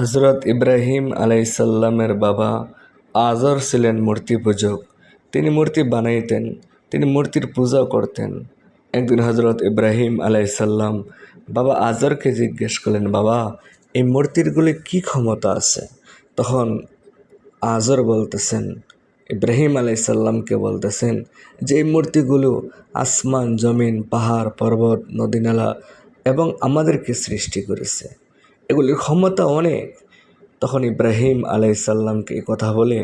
হজরত ইব্রাহিম আলাইসাল্লামের বাবা আজর ছিলেন মূর্তি পূজক। তিনি মূর্তি বানাইতেন, তিনি মূর্তির পূজা করতেন। একদিন হজরত ইব্রাহিম আলাইসাল্লাম বাবা আজরকে জিজ্ঞেস করলেন, বাবা, এই মূর্তিরগুলি কি ক্ষমতা আছে? তখন আজর বলতেছেন, ইব্রাহিম আলাইসাল্লামকে বলতেছেন যে, এই মূর্তিগুলো আসমান, জমিন, পাহাড়, পর্বত, নদীনালা এবং আমাদেরকে সৃষ্টি করেছে। এগুলির ক্ষমতা অনেক। তখন ইব্রাহিম আলাইসাল্লামকে এই কথা বলে,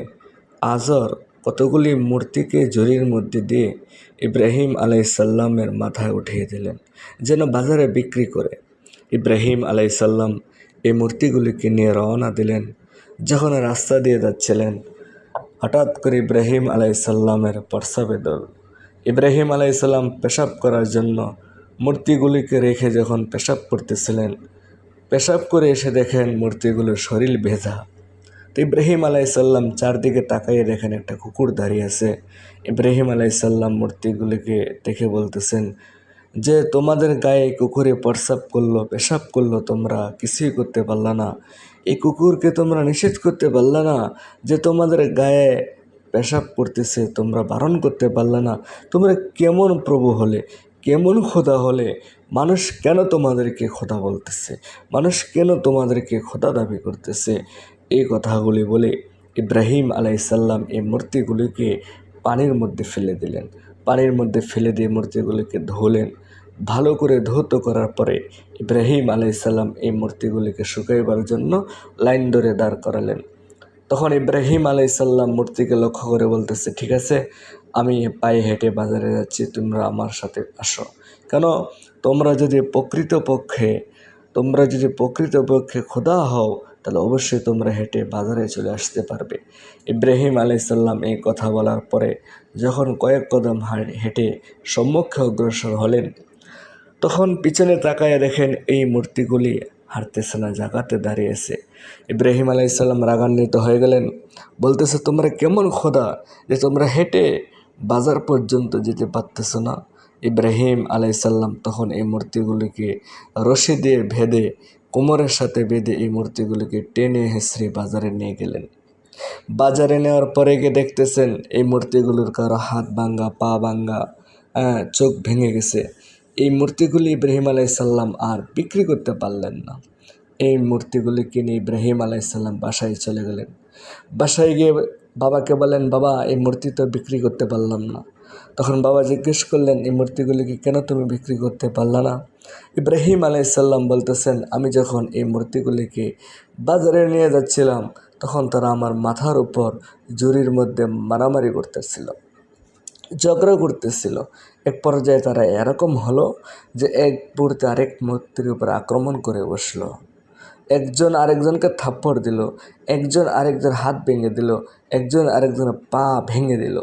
আজর কতগুলি মূর্তিকে জরির মধ্যে দিয়ে ইব্রাহিম আলাইসাল্লামের মাথায় উঠিয়ে দিলেন, যেন বাজারে বিক্রি করে। ইব্রাহিম আলাইসাল্লাম এই মূর্তিগুলিকে নিয়ে রওনা দিলেন, যখন রাস্তা দিয়ে যাচ্ছিলেন। হঠাৎ করে ইব্রাহিম আলাইসাল্লামের প্রস্রাবে দল। ইব্রাহিম আলাইসাল্লাম পেশাব করার জন্য মূর্তিগুলিকে রেখে যখন পেশাব করতেছিলেন পেশাব করে এসে দেখেন মূর্তিগুলোর শরীর ভেজা। তো ইব্রাহিম আলাইসাল্লাম চারদিকে তাকাইয়ে দেখেন একটা কুকুর দাঁড়িয়ে আছে। ইব্রাহিম আলাইসাল্লাম মূর্তিগুলিকে দেখে বলতেছেন, যে তোমাদের গায়ে কুকুরে প্রসাব করল, পেশাব করল, তোমরা কিছুই করতে পারলা না। এই কুকুরকে তোমরা নিষেধ করতে পারলা না যে তোমাদের গায়ে পেশাব করতেছে, তোমরা বারণ করতে পারলে না। তোমরা কেমন প্রভু হলে? কেমন খোদা হলে মানুষ কেন তোমাদেরকে খোদা বলতেছে? মানুষ কেন তোমাদেরকে খোদা দাবি করতেছে? এই কথাগুলি বলে ইব্রাহিম আলাইসাল্লাম এই মূর্তিগুলিকে পানির মধ্যে ফেলে দিলেন। পানির মধ্যে ফেলে দিয়ে মূর্তিগুলিকে ধোলেন। ভালো করে ধৌত করার পরে ইব্রাহিম আলাইসাল্লাম এই মূর্তিগুলিকে শুকাইবার জন্য লাইন ধরে দাঁড় করালেন। তখন ইব্রাহিম আলাইসাল্লাম মূর্তিকে লক্ষ্য করে বলতেছে, ঠিক আছে, আমি পায়ে হেঁটে বাজারে যাচ্ছি, তোমরা আমার সাথে আসো। কেন? তোমরা যদি প্রকৃতপক্ষে, তোমরা যদি প্রকৃতপক্ষে খোদা হও, তাহলে অবশ্যই তোমরা হেঁটে বাজারে চলে আসতে পারবে। ইব্রাহিম আলাইসাল্লাম এই কথা বলার পরে যখন কয়েক কদম হেঁটে সম্মুখে অগ্রসর হলেন, তখন পিছনে তাকায় দেখেন এই মূর্তিগুলি হারতেছে না জাগাতে দাঁড়িয়েছে ইব্রাহিম আলাইসাল্লাম রাগান্বিত হয়ে গেলেন। বলতেছে তোমরা কেমন খোদা যে তোমরা হেঁটে বাজার পর্যন্ত যেতে পারতেছ না? ইব্রাহিম আলাইসাল্লাম তখন এই মূর্তিগুলিকে রশি দিয়ে ভেদে কোমরের সাথে বেঁধে এই মূর্তিগুলিকে টেনে হেসড়ে বাজারে নিয়ে গেলেন। বাজারে নেওয়ার পরে গিয়ে দেখতেছেন এই মূর্তিগুলোর কারও হাত ভাঙ্গা পা ভাঙ্গা হ্যাঁ, চোখ ভেঙে গেছে। এই মূর্তিগুলি ইব্রাহিম আলাইসাল্লাম আর বিক্রি করতে পারলেন না। এই মূর্তিগুলি কিনে ইব্রাহিম আলাইসাল্লাম বাসায় চলে গেলেন। বাসায় গিয়ে বাবাকে বলেন বাবা, এই মূর্তি তো বিক্রি করতে পারলাম না। তখন বাবা জিজ্ঞেস করলেন, এই মূর্তিগুলিকে কেন তুমি বিক্রি করতে পারলা না? ইব্রাহিম আলাইসাল্লাম বলতেছেন, আমি যখন এই মূর্তিগুলিকে বাজারে নিয়ে যাচ্ছিলাম, তখন তারা আমার মাথার উপর জুরির মধ্যে মারামারি করতেছিল। ঝগড়া করতেছিল। এক পর্যায়ে তারা এরকম হলো যে এক মুহূর্তে আরেক মূর্তির উপর আক্রমণ করে বসল। একজন আরেকজনকে থাপ্পড় দিল, একজন আরেকজন হাত ভেঙে দিল, একজন আরেকজনের পা ভেঙে দিল।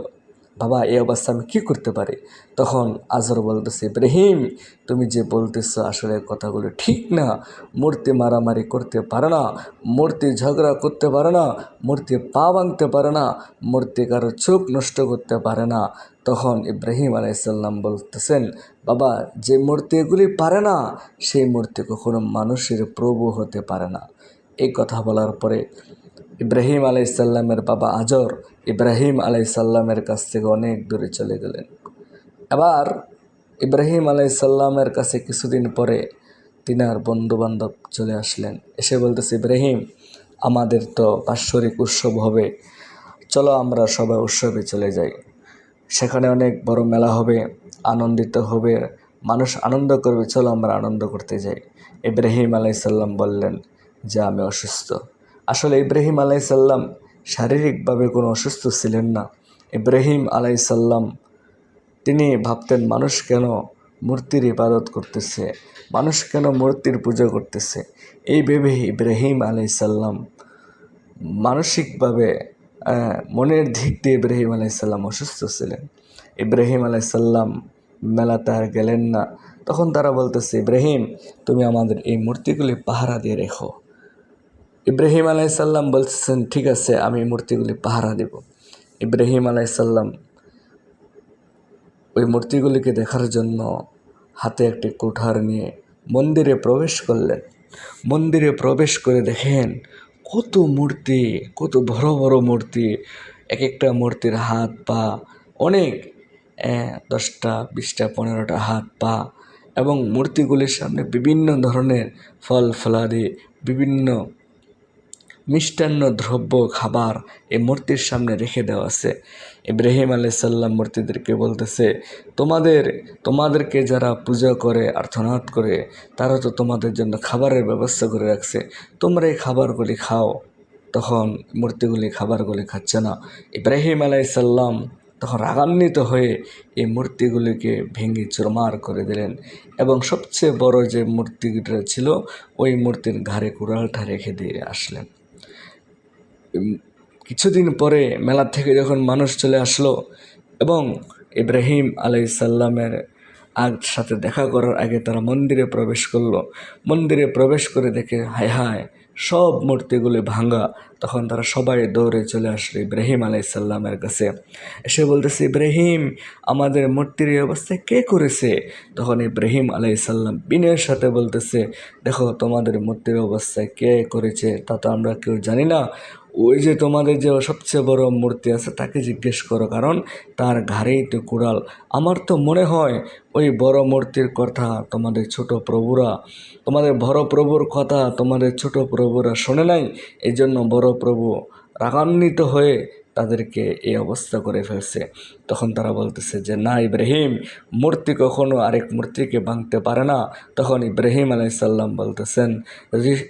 বাবা, এই অবস্থা আমি কী করতে পারি? তখন আজর বলতেছে, ইব্রাহিম, তুমি যে বলতেছো আসলে কথাগুলো ঠিক না। মূর্তি মারামারি করতে পারে না, মূর্তি ঝগড়া করতে পারে না, মূর্তি পা ভাঙতে পারে না, মূর্তি কারও চোখ নষ্ট করতে পারে না। তখন ইব্রাহিম আলাইসাল্লাম বলতেছেন, বাবা, যে মূর্তি এগুলি পারে না, সেই মূর্তি কখনো মানুষের প্রভু হতে পারে না। এই কথা বলার পরে ইব্রাহিম আলাইসাল্লামের বাবা আজর ইব্রাহিম আলাইসাল্লামের কাছ থেকে অনেক দূরে চলে গেলেন। এবার ইব্রাহিম আলাইসাল্লামের কাছে কিছুদিন পরে তিনি তিনার বন্ধুবান্ধব চলে আসলেন। এসে বলতেছে, ইব্রাহিম, আমাদের তো বাৎসরিক উৎসব হবে। চলো আমরা সবাই উৎসবে চলে যাই। সেখানে অনেক বড় মেলা হবে, আনন্দিত হবে, মানুষ আনন্দ করবে। চলো আমরা আনন্দ করতে যাই। ইব্রাহিম আলাইসাল্লাম বললেন, যে আমি অসুস্থ। আসলে ইব্রাহিম আলাইসাল্লাম শারীরিকভাবে কোনো অসুস্থ ছিলেন না। ইব্রাহিম আলাইসাল্লাম তিনি ভাবতেন মানুষ কেন মূর্তির ইবাদত করতেছে, মানুষ কেন মূর্তির পুজো করতেছে। এই ভেবে ইব্রাহিম আলাইসাল্লাম মানসিকভাবে মনের দিক দিয়ে ইব্রাহিম আলাইসাল্লাম অসুস্থ ছিলেন। ইব্রাহিম আলাইসাল্লাম মেলাতে আর গেলেন না। তখন তারা বলতেছে, ইব্রাহিম, তুমি আমাদের এই মূর্তিগুলি পাহারা দিয়ে রেখো। ইব্রাহিম আলাইসাল্লাম বলতেছেন, ঠিক আছে, আমি মূর্তিগুলি পাহারা দেব। ইব্রাহিম আলাইসাল্লাম ওই মূর্তিগুলিকে দেখার জন্য হাতে একটি কুঠার নিয়ে মন্দিরে প্রবেশ করলেন। মন্দিরে প্রবেশ করে দেখেন কত মূর্তি, কত বড় বড় মূর্তি, এক একটা মূর্তির হাত, পা, অনেক দশটা, বিশটা, পনেরোটা হাত, পা এবং মূর্তিগুলির সামনে বিভিন্ন ধরনের ফল, ফলাদি, বিভিন্ন মিষ্টান্ন দ্রব্য খাবার এই মূর্তির সামনে রেখে দেওয়া আছে। ইব্রাহিম আলাইসাল্লাম মূর্তিদেরকে বলতেছে, তোমাদের, তোমাদেরকে যারা পূজা করে আর্থনাদ করে, তারা তো তোমাদের জন্য খাবারের ব্যবস্থা করে রাখছে। তোমরা এই খাবারগুলি খাও। তখন মূর্তিগুলি খাবারগুলি খাচ্ছে না। ইব্রাহিম আলাইসাল্লাম তখন রাগান্বিত হয়ে এই মূর্তিগুলিকে ভেঙে চুরমার করে দিলেন এবং সবচেয়ে বড় যে মূর্তিটা ছিল, ওই মূর্তির ঘাড়ে কুড়ালটা রেখে দিয়ে আসলেন। কিছুদিন পরে মেলা থেকে যখন মানুষ চলে আসলো এবং ইব্রাহিম আলাইসাল্লামের আগ সাথে দেখা করার আগে তারা মন্দিরে প্রবেশ করল। মন্দিরে প্রবেশ করে দেখে, হায় হায়, সব মূর্তিগুলি ভাঙা। তখন তারা সবাই দৌড়ে চলে আসলো ইব্রাহিম আলাইসাল্লামের কাছে। এসে বলতেছে, ইব্রাহিম, আমাদের মূর্তির এই অবস্থায় কে করেছে? তখন ইব্রাহিম আলাইসাল্লাম বিনয়ের সাথে বলতেছে, দেখো, তোমাদের মূর্তির অবস্থায় কে করেছে তা তো আমরা কেউ জানি না। ওই যে তোমাদের যে সবচেয়ে বড় মূর্তি আছে, তাকে জিজ্ঞেস করো। কারণ তার ঘাড়েই তো কুড়াল। আমার তো মনে হয় ওই বড় মূর্তির কথা তোমাদের ছোট প্রভুরা, তোমাদের বড় প্রভুর কথা তোমাদের ছোট প্রভুরা শোনে নাই? এই জন্য বড় প্রভু রাগান্বিত হয়ে তাদেরকে এই অবস্থা করে ফেলছে। তখন তারা বলতেছে যে, না, ইব্রাহিম, মূর্তি কখনো আরেক মূর্তিকে ভাঙতে পারে না। তখন ইব্রাহিম আলাইসাল্লাম বলতেছেন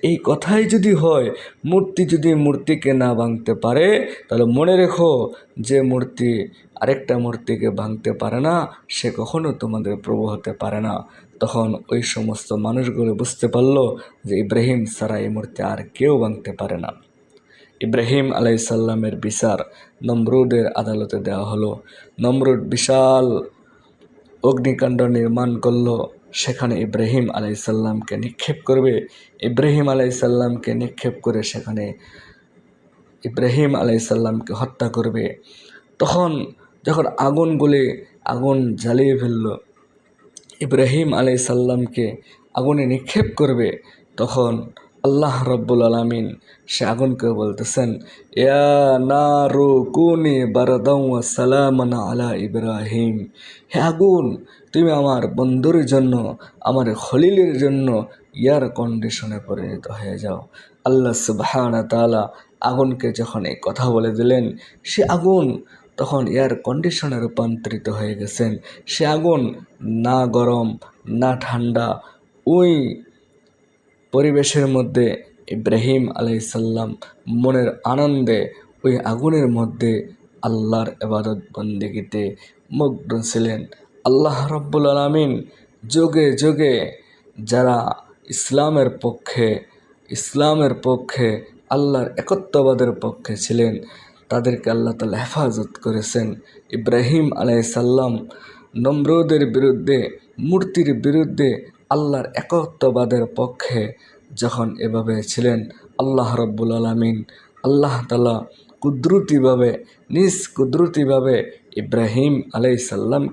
এই কথাই যদি হয়, মূর্তি যদি মূর্তিকে না ভাঙতে পারে, তাহলে মনে রেখো যে মূর্তি আরেকটা মূর্তিকে ভাঙতে পারে না, সে কখনো তোমাদের প্রভু হতে পারে না। তখন ওই সমস্ত মানুষগুলো বুঝতে পারল যে, ইব্রাহিম ছাড়া এই মূর্তি আর কেউ ভাঙতে পারে না। ইব্রাহিম আলাইসাল্লামের বিচার নমরুদের আদালতে দেওয়া হলো। নমরুদ বিশাল অগ্নিকাণ্ড নির্মাণ করল। সেখানে ইব্রাহিম আলাইসাল্লামকে নিক্ষেপ করবে। ইব্রাহিম আলাইসাল্লামকে নিক্ষেপ করে সেখানে ইব্রাহিম আলাইসাল্লামকে হত্যা করবে। তখন যখন আগুন গলে, আগুন জ্বালিয়ে ফেলল, ইব্রাহিম আলাইসাল্লামকে আগুনে নিক্ষেপ করবে, তখন আল্লাহ রব্বুল আলমিন, সে আগুনকে বলতেছেন না সালামান আলা ইব্রাহিম। হে আগুন, তুমি আমার বন্ধুর জন্য, আমার খলিলের জন্য ইয়ার কন্ডিশনে পরিণত হয়ে যাও। আল্লাহ সুবহানা তাআলা আগুনকে যখন এই কথা বলে দিলেন, সে আগুন তখন এয়ার কন্ডিশনে রূপান্তরিত হয়ে গেছেন। সে আগুন না গরম, না ঠান্ডা ওই পরিবেশের মধ্যে ইব্রাহিম আলাইসাল্লাম মনের আনন্দে ওই আগুনের মধ্যে আল্লাহর এবাদত বন্দেগিতে মগ্ন ছিলেন। আল্লাহ রব্বুল আলমিন যোগে যোগে যারা ইসলামের পক্ষে ইসলামের পক্ষে, আল্লাহর একত্ববাদের পক্ষে ছিলেন, তাদেরকে আল্লাহ তালা হেফাজত করেছেন। ইব্রাহিম আলাইসাল্লাম নম্রদের বিরুদ্ধে, মূর্তির বিরুদ্ধে আল্লাহর একত্ববাদের পক্ষে যখন এভাবে ছিলেন, আল্লাহ রব্বুল আলমিন আল্লাহ তালা কুদরতিভাবে, নিজ কুদরতিভাবে ইব্রাহিম আলাইসাল্লাম